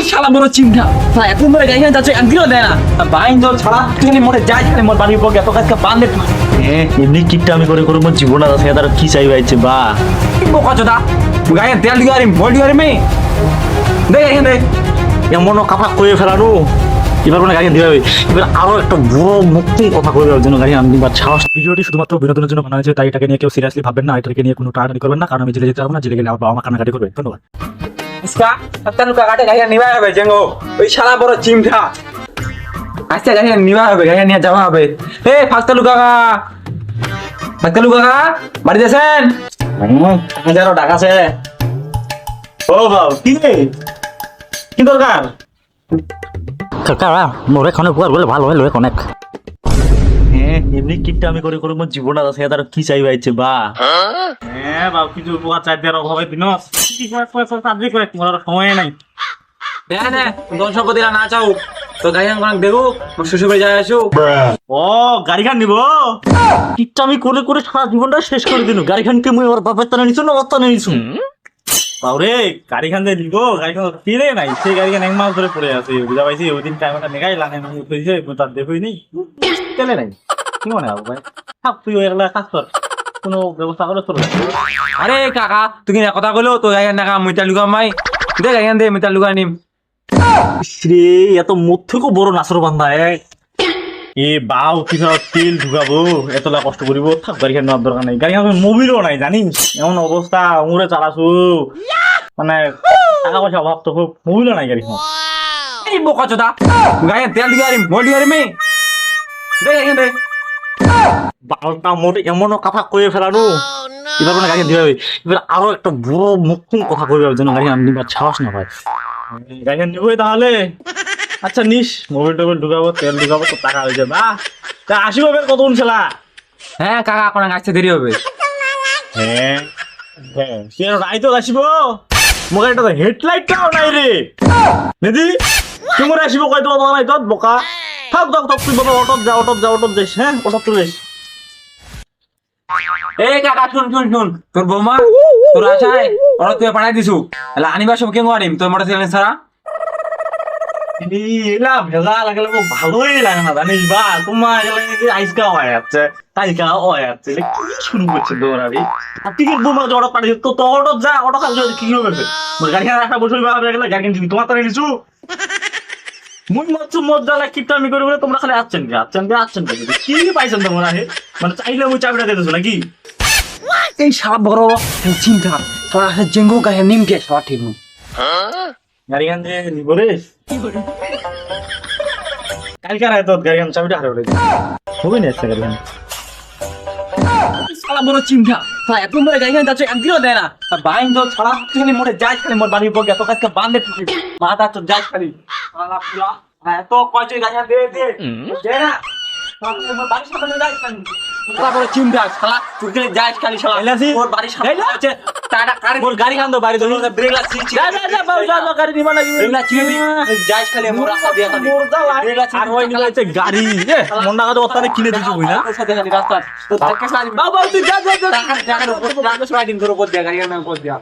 এই শালা বড় চিমটা শালা এখন ধরে গাড়ি যাচ্ছে একদিনও দেয় না। বাইন জল ছাড়া তুই মোড়ে যাই খালি মোর বাড়ির পক্ষে এত কাজকে বান্ধে হ্যাঁ এমনি কিটটা আমি করে করে মোর জীবন আছে তার কি চাই পাইছে বা। বোকা চোদা? গায়ে তেল দিয়ে আরিম ভোল দিয়ে আরিম দেখ এখানে এমন কথা কয়ে ফেলানো। এবার মানে গাড়ি দিবে। এবার আরও একটা বড় মুক্তি কথা দেওয়ার জন্য গাড়ি আমি বা সাহস। ভিডিওটি শুধুমাত্র বিনোদনের জন্য বানানো হয়েছে তাই এটাকে নিয়ে কেউ সিরিয়াসলি ভাববেন না এটাকে নিয়ে কোনো টানাটানি করবেন না কারণ আমি জেলে যেতে পারব না জেলে গেলে আমার বাবা মা কান্নাকাটি করবে। ধন্যবাদ। इसका हत्या लुका काटे गाड़िया निवा হবে জেঙ্গো ওই শালা বড় চিমটা আচ্ছা গাড়িয়া নিবা হবে গাড়িয়া নিয়ে যাওয়া হবে এ ফাস্তা লুকা কা ফাস্তা লুকা কা বাড়ি আছেন হাজারো টাকা আছে ও বাবু কি রে কি দরকার কাকা মোর এখানে পুয়ার বলে ভালো হলো অনেক হ্যাঁ এমনি কিটটা আমি করে করে মোর জীবন আছে তার কি চাই পাইছে বা। হ্যাঁ কিছু উপকার চাই দেওয়ার অভাবে দিনস কি করে করে করে তাড়াতাড়ি করে তোমার সময় নাই। হ্যাঁ না? দশ সম্পত্তি না চাও। তো দেখো শ্বশুর বাড়ি যায় আসো ও গাড়ি খান নিব। কিটটা আমি করে করে সারা জীবনটা শেষ করে দিনু গাড়ি খান কে মুই ওর বাপের তানে নিছু না ওর তানে নিছু। বাউরে গাড়ি খান দিয়ে নিব গাড়ি খান ফিরে নাই। সেই গাড়ি খান এক মাস ধরে পড়ে আছে। বুঝা পাইছি ওই দিন টাইমটা নেগাই লাগে না তার দেখই নেই। চলে নাই? কি মনে হবে ভাই থাক তুই এগুলা কাজ কর কোনো ব্যবস্থা করে তোর আরে কাকা তুই কি কথা কইলো তো গাড়িয়া নাকা মুইতা লুকা মাই দে গাড়িয়া দে মুইতা লুকা নিম রে এত মুখ থেকেও বড় নাচর এ বাউ কীভাবে তেল ঢুকাবো এতলা কষ্ট করিব থাক। গাড়ি খান নেওয়ার দরকার নাই গাড়ি খান মোবিলও নাই জানিস এমন অবস্থা উমরে চালাছু মানে টাকা পয়সা অভাব তো খুব মোবিলও নাই গাড়ি খান এই বোকা চোদা গাড়িয়া তেল ভোল দিয়ে আরিম দে গাড়িয়া দে বারোটা মোটে এমনও কথা কয়ে ফেলানো এবার মানে গাড়ি দিবে এবার আরও একটা বড় মুখ্য কথা কইবে যেন গাড়ি আমি নিবার সাহস না ভাই গাড়ি নিবই তাহলে। আচ্ছা নিস। মোবাইল টোবাইল ঢুকাবো তেল ঢুকাবো তো টাকা হয়ে যাবে তা আসিব বের কতক্ষণ ছেলা হ্যাঁ কাকা আপনার আসতে দেরি হবে। হ্যাঁ হ্যাঁ সে রাইতো আসিব? মোক এটা তো হেডলাইটটাও নাই রে নেদি? তোমার আসিব কয় তোমার নাই তত বোকা। থাক থাক থাক তুই বাবা অটোত যা অটোত যা অটোত যাইস হ্যাঁ তুই যাইস এই কাকা, শুন শুন শুন। তোর বৌমা, তোর আশায় ওরা তুই পাঠাই দিছু। এলা আনিবা সব কেন আনিম? তোর মোটর সাইকেল ছাড়া? এলা ভেজা লাগলে ভালোই লাগে না, জানিস বা? তোমার আইসকা হয়ে যাচ্ছে তাইকা হয়ে যাচ্ছে। কি শুরু করছে দৌড়াবি আর টিকিট বোমা যে অটো পাঠিয়ে তো তো অটো যা অটো খালি কি হবে গাড়ি একটা বসে গাড়ি তোমার তারা নিছু? মুই মাছ মজা লাগে কিপটা আমি করে বলে তোমরা খালি আসছেন কি আসছেন কি আসছেন কি কি পাইছেন তোমরা হে? মানে চাইলে মুই চাবিটা দিয়ে দিছো নাকি? এই সারা বড় চিন্তা তোর জেঙ্গু গায়ে নিমকে সব ঠিক গাড়ি গান যে নিব রে। কালকে রায় তো গাড়ি চাবিটা হারে বলে হবে না গাড়ি সারা বড় চিন্তা শালা এত ধরে গাড়ি যাচ্ছে একদিনও দেয় না। বাইন তো ছাড়া তুই মোটে যাই খালি মোর বাড়ির পক্ষে। এত কাজকে বান্ধে মাথা তো যাই খালি। শালা পুরা এত কয়ছে গাড়ি দে দে। দে না। শালা, বড় চিন্তা শালা তুই খালি যাই খালি শালা। এলাসি? মোর বাড়ির সামনে আছে। টাটা কারে মোর গাড়ি খান তো বাড়ি ধরো। ব্রেক লাগছি যা যা যা বাবু যা যা গাড়ি নিবা লাগবে। ব্রেক লাগছি যাই খালি মোর রাস্তা দিয়ে খালি মোর যা ব্রেক লাগছি আর ওই নিলে হচ্ছে গাড়ি। এ মন না কাছে ওখানে কিনে দিছো বুঝ না সাথে খালি রাস্তা তো তাকে সারি বাবা তুই যা যা যা। টাকা টাকার উপর রাখো রাইডিং করে উপর দিয়া গাড়ি নাম উপর দিয়া।